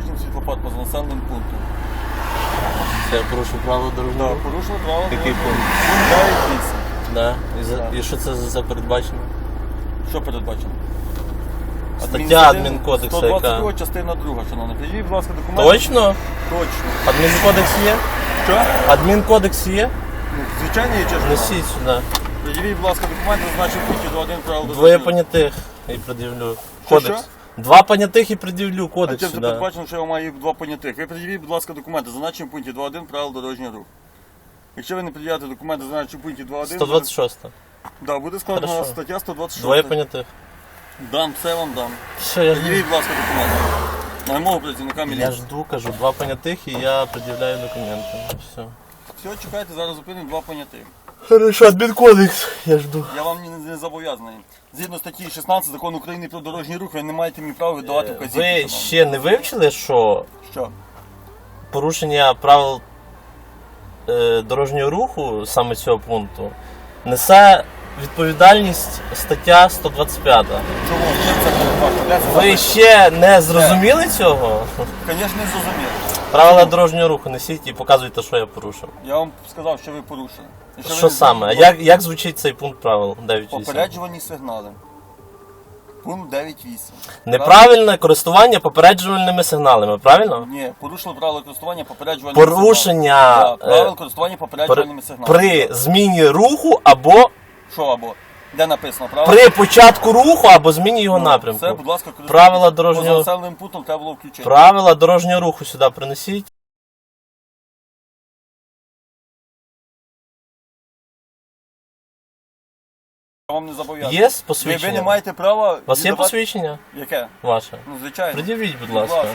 ближнім світлофар поза населеним пунктом. Я порушив правила дорожнього Так, руху? право. Який пункт? Пункт 9.8. Да. І, за- Так. і що це за передбачено? Що передбачено? Стаття адмінкодексу, 122 яка. частина 2, шановний. Підійдіть, будь ласка, документи. Точно? Точно. Адмінкодекс є? Що? Адмінкодекс є? Ну, звичайно, є чесно. Несіть сюди. Підійдіть, будь ласка, документи, зазначив пункті до 1 правил Двоє дорожнього руху. понятих і пред'явлю. Що, Кодекс. Два понятих і пред'явлю А кодекс чим це сюди. передбачено, що я маю два понятих? Ви пред'явіть, будь ласка, документи, зазначені в пункті 2.1 правил дорожнього руху. Якщо ви не пред'явите документи, зазначені в пункті 2.1, 126. буде, да, буде складена Хорошо. стаття 126. Двоє понятих. Дам, все вам дам. Що я жду? Пред'явіть, будь ласка, документи. На вимогу працівника Я міліції. жду, кажу, два понятих і я пред'являю документи. Все. Все, чекайте, зараз зупинимо два понятих. Хорошо, адмінкодекс. Я жду. Я вам не, не зобов'язаний. Згідно статті 16 закону України про дорожній рух, ви не маєте мені права віддавати вказівки. Ви ще не вивчили, що Що? порушення правил е, дорожнього руху саме цього пункту несе відповідальність стаття 125. Чому? Чим це передбачено? Де це Ви записано? ще не зрозуміли цього? Звісно, не зрозумів. Правила дорожнього руху несіть і показуйте, що я порушив. Я вам сказав, що ви порушили. І ви Що не саме? зрозуміли. Як, як звучить цей пункт правил 9.8? Попереджувальні сигнали. Пункт 9.8. Неправильне користування попереджувальними сигналами, правильно? Ні, порушили правила користування попереджувальними Порушення сигналами. Да, правила е, користування попереджувальними сигналами. при зміні руху або Що або? Де написано? Правила? при початку руху або зміні його Ну, напрямку. Це, будь ласка, користуйтесь. Правила дорожнього- Поза населеним пунктом треба було включити. Правила дорожнього руху сюди принесіть. Я вам не зобов'язаний. Є Ви, посвідчення? ви не маєте права. У вас є віддавати- посвідчення Яке? ваше? Ну, звичайно. Пред'явіть, будь Будь ласка.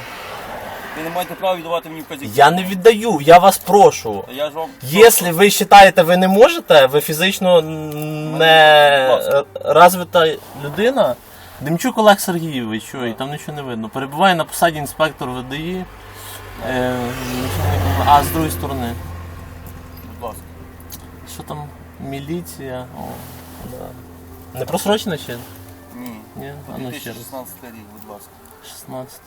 Ви не маєте права віддавати мені вказівки. Я не віддаю, я вас прошу. Я ж вам... Якщо ви вважаєте, ви не можете, ви фізично не розвита людина. Демчук Олег Сергійович, що, і там нічого не видно. Перебуває на посаді інспектор ВДІ. Е, а з другої сторони, Будь ласка. що там міліція? О, да. Не просрочено ще? Ні. Ні? А ну ще раз. 2016 рік, будь ласка. 16.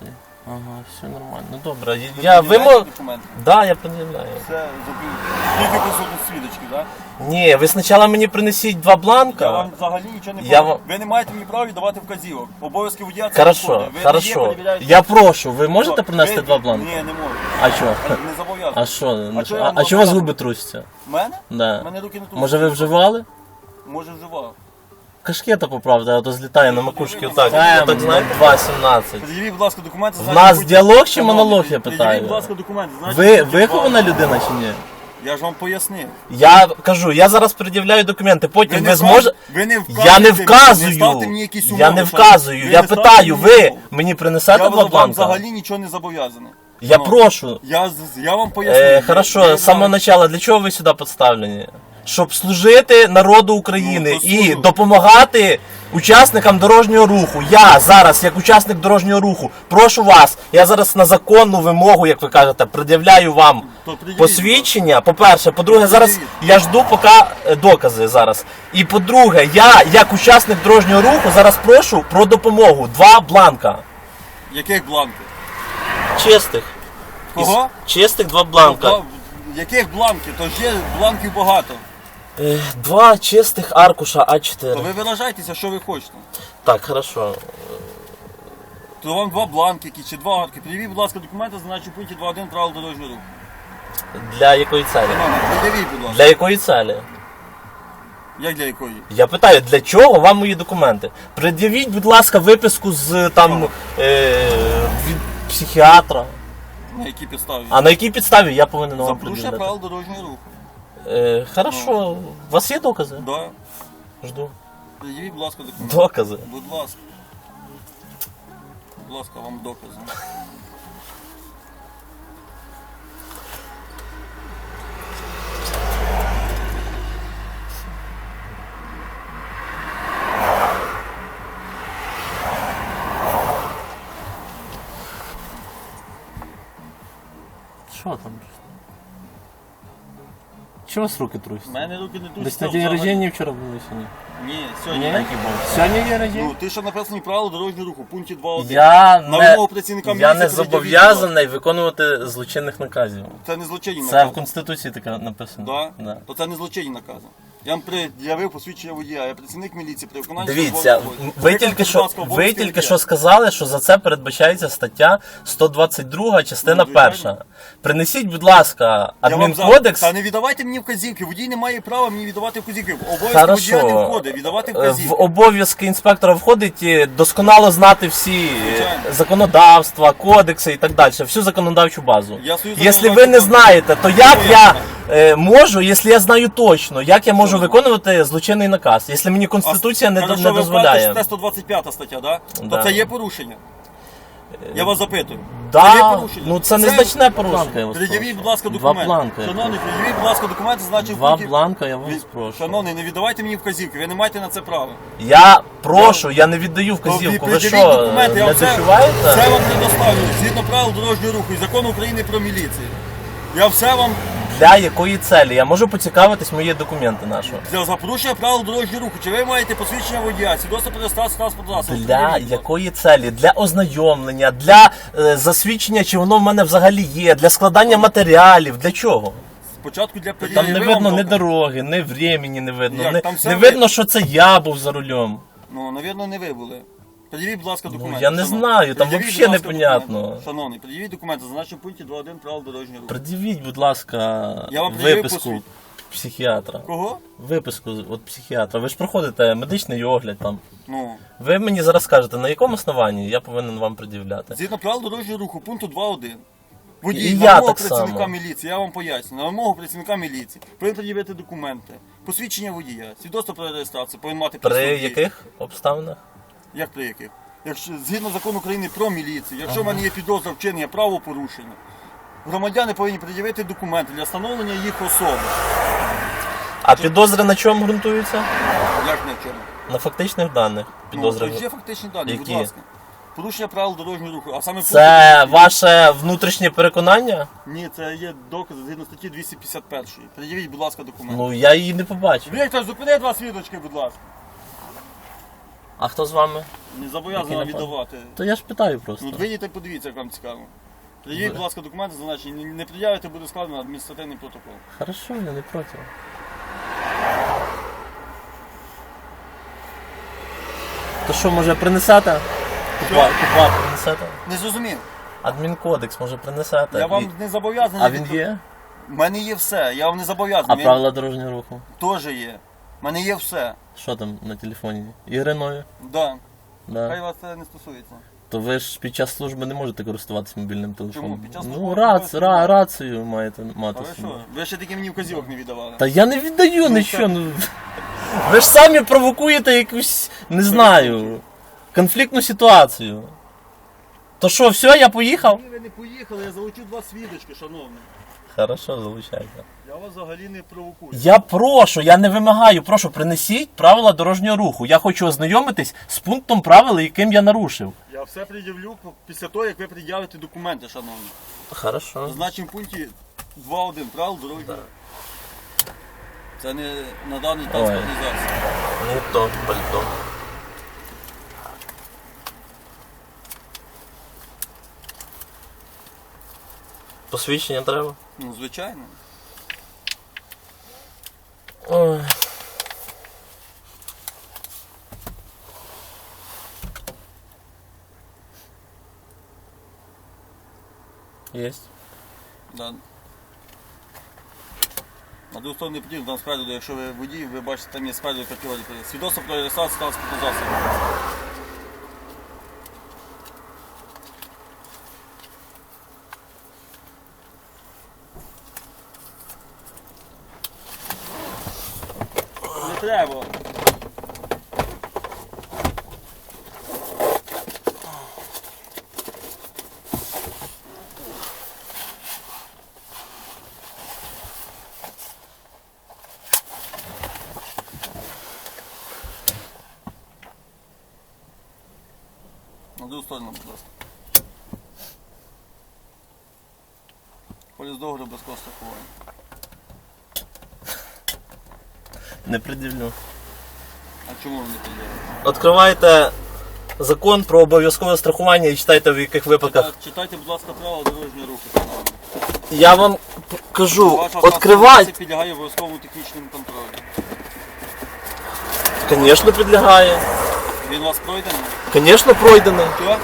Ага, все нормально. Ну добре. Я ви мо... документи? Да, я пред'являю. Це забив. Тільки присутність свідочки, так? Ні, ви спочатку мені принесіть два бланка. Я вам взагалі нічого не Я вам- Ви не маєте мені права віддавати вказівок. Обов'язки водія це Хорошо. Ви не є Я прошу, ви можете Ви- принести два бланки? Ні, не можу. А що? Не зобов'язаний. А що? А чого я А, вам а чого у вас можу губи трусяться? Мене? Да. У мене руки не тут. Може ви вживали? Може вживав. Кашкета поправте, а то злітає на макушки отак. Так знаєте, 2.17. Пред'явіть, будь ласка, документи. В знаєте, нас діалог чи монолог, я питаю? будь ласка, документи. знаєте, Ви вихована людина чи ні? Я ж вам пояснив. Я кажу, я зараз пред'являю документи, потім ви, не зможете. вказ- ви не Я не мені, вказую. не ставте мені якісь Я умови, не вказую. Ви Я не ставте питаю, мені ви умови. мені принесете Я два вам бланка? взагалі нічого не зобов'язаний. Я Ну, прошу. Я, з- я вам пояснив. Е, хорошо, ви з самого знали. начала, для чого ви сюди представлені? Щоб служити народу України Ну, і допомагати учасникам дорожнього руху. Я зараз, як учасник дорожнього руху, прошу вас, я зараз на законну вимогу, як ви кажете, пред'являю вам То посвідчення. По-перше, по-друге, зараз я жду поки е, докази зараз. І по-друге, я, як учасник дорожнього руху, зараз прошу про допомогу. Два бланка. Яких бланків? Чистих. Кого? Із- Чистих два бланка. Яких бланків? То ж є бланків багато. Е, Два чистих аркуша А4. То ви виражайтеся, що ви хочете. Так, хорошо. То вам два бланки чи два арки. Пред'явіть, будь ласка, документи, значить пункті 2.1 правил дорожнього руху. Для якої цілі? Шановний, будь ласка. Для якої цілі? Як для якої? Я питаю, для чого вам мої документи? Пред'явіть, будь ласка, виписку з там е, від психіатра. На якій підставі? А на якій підставі я повинен За вам порушення пред'являти? правил дорожнього руху. Е, хорошо. У вас є докази? Да. Жду. Пред'явіть, будь ласка, документи. Докази. Будь ласка. Будь ласка, вам докази. Що там? Чого у вас руки У мене руки не Десь трусяться. на день взагалі. рождення вчора були сьогодні? Ні, сьогодні Ні? такий був. Сьогодні є рождення? Ну, ти що написані правила дорожнього руху, пункті 2.1. Я На не, вимогу працівника я міліції не зобов'язаний виконувати злочинних наказів. Це не злочинні Це накази. в Конституції таке написано. Да? Да. То це не злочинні накази. Я вам пред'явив посвідчення водія, я працівник міліції при виконанні Дивіться, службових ви тільки Виконайте, що будь ласка, ви обов'язки тільки водія. що сказали, що за це передбачається стаття 122, частина Ну, звичайно. перша. Принесіть, будь ласка, Я вам за- адмінкодекс. Та не віддавайте мені вказівки. Водій не має права мені віддавати вказівки. Обов'язки Хорошо. водія не входить, віддавати Е, вказівки. В обов'язки інспектора входить е, досконало знати всі е, Звичайно. законодавства, кодекси і так далі, всю законодавчу базу. Я свою Якщо ви законодавчу не базу- знаєте, то як я е, можу, якщо я знаю точно, як я можу виконувати злочинний наказ, якщо мені А, Конституція не, до- не дозволяє? це 125 стаття, да? Да. То це є порушення. Я вас запитую. Да, Це є порушення. ну це незначне порушення. я вас Пред'явіть, прошу. будь ласка, Два документи. бланки. Шановний, пред'явіть, будь ласка, документи, значить Два пункті- бланка, я вас прошу. Шановний, не віддавайте мені вказівки, ви не маєте на це права. Я прошу, я не віддаю вказівку. Ви пред'явіть що, документи, я не вам це, це вам предоставлю, згідно правил дорожнього руху і закону України про міліцію. Я все вам Для якої целі? Я можу поцікавитись мої документи нашого. для запорушення правил дорожнього руху. Чи ви маєте посвідчення водія, свідоцтво про реєстрацію транспортного засобу? Для якої целі? Для ознайомлення, для е, засвідчення, чи воно в мене взагалі є, для складання матеріалів, для чого? Спочатку для Там не видно ні дороги, ні времени не видно. Як? Не, Там все не видно. видно, що це я був за рулем. Ну, навірно, не ви були. Пред'явіть, будь ласка, документи. Ну, я не шановний. знаю, там Пред'явіть, вообще будь ласка, непонятно. документи. Шановний, пред'явіть документи, зазначені в пункті 2.1 правил дорожнього руху. Придивіть, будь ласка, Я вам пред'явив виписку посвід- психіатра. Кого? Виписку від психіатра. Ви ж проходите медичний огляд там. Ну, Ви мені зараз скажете, на якому основанні я повинен вам пред'являти. згідно правил дорожнього руху, пункту 2.1. І Водій, я на вимогу так працівника само. міліції, я вам поясню, на вимогу працівника міліції, повинен пред'явити документи, посвідчення водія, свідоцтво про реєстрацію, повинен мати При яких обставинах? Як при яких? Якщо згідно закону України про міліцію, якщо в мене є підозра вчинення правопорушення, громадяни повинні пред'явити документи для встановлення їх особи. А підозри на чому ґрунтуються? Як на чому? На фактичних даних. Ну, Підозри. то є фактичні дані, будь Які? ласка. Порушення правил дорожнього руху, а саме Це пункт- ваше внутрішнє переконання? Ні, це є докази згідно статті 251. Пред'явіть, будь ласка, документи. Ну я її не побачив. Віктор, зупини два свідочки, будь ласка. А хто з вами? Не Який напад? віддавати. То я ж питаю просто. Ну, вийдіть і подивіться, як вам цікаво. Пред'явіть, будь ласка, документи, зазначені. Не пред'явите, буде складено адміністративний протокол. Хорошо, я не проти. То що, може принесете? Купа, купа принесете? Не зрозумів. Адмінкодекс, може принесете? Я вам не зобов'язаний. А він є? У мене є все, я вам не А зобов'язаний. правила дорожнього руху? Теж є. У мене є все. Що там на телефоні? Ігри нові? Да. Хай Да. вас це не стосується. То ви ж під час служби не можете користуватися мобільним телефоном. Під час ну, рац, не ра, рацію маєте мати. А ви що? Ви ще таки мені вказівок не віддавали. Та я не віддаю Ну, нічого. Ну, ви ж самі провокуєте якусь, не знаю, конфліктну ситуацію. То що, все, я поїхав? Ні, ви не поїхали, я залучив два свідочки, шановний. Хорошо, залучайте. Я вас взагалі не провокую. Я прошу, я не вимагаю, прошу, принесіть правила дорожнього руху. Я хочу ознайомитись з пунктом правил, яким я нарушив. Я все пред'явлю після того, як ви пред'явите документи, шановні. Хорошо. Зазначимо в пункті 2.1 правил дорожнього. руху. Це не на даний транспортний засіб. Не то пальто. Посвідчення треба? Ну, звичайно. Ой. Есть. Да. На другу сторону не потрібно, там спереду, якщо ви водій, ви бачите, там є спереду категорії. Свідоцтво про реєстрацію транспортного засобу. Треба. На другу сторону, будь. Поліс догляду без страхування. Не пред'явлю. А чому ви не підлягаєте? Відкривайте закон про обов'язкове страхування і читайте в яких випадках. Читайте, будь ласка, правила дорожнього руху. Я вам кажу, Ваша відкривайте. Це підлягає обов'язковому технічному контролю. Звісно, підлягає. Він у вас пройдений? Звісно, пройдений. Що?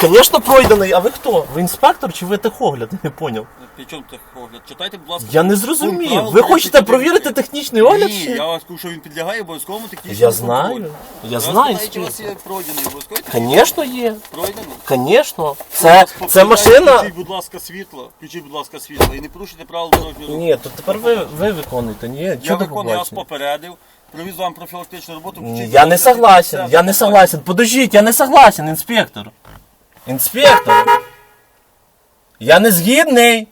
Звісно, пройдений. А ви хто? Ви інспектор чи ви техогляд? Не поняв. При чому техогляд? Читайте, будь ласка. Я не зрозумів. Ви хочете провірити технічний огляд? Ні, я вас кажу, що він підлягає обов'язковому технічному Я знаю. Я знаю. чи у вас є пройдений обов'язковий? Звісно, є. Пройдений? Звісно. Це, це машина. Включіть, будь ласка, світло. Включіть, будь ласка, світло. І не порушуйте правила дорожнього руху. Ні, то тепер ви, ви виконуєте. Ні, Я чого до виконую, я вас побачення? попередив. Провіз вам профілактичну роботу. Я не ласка, согласен, я не согласен. Подождіть, я не согласен, інспектор. Інспектор. Я не згідний.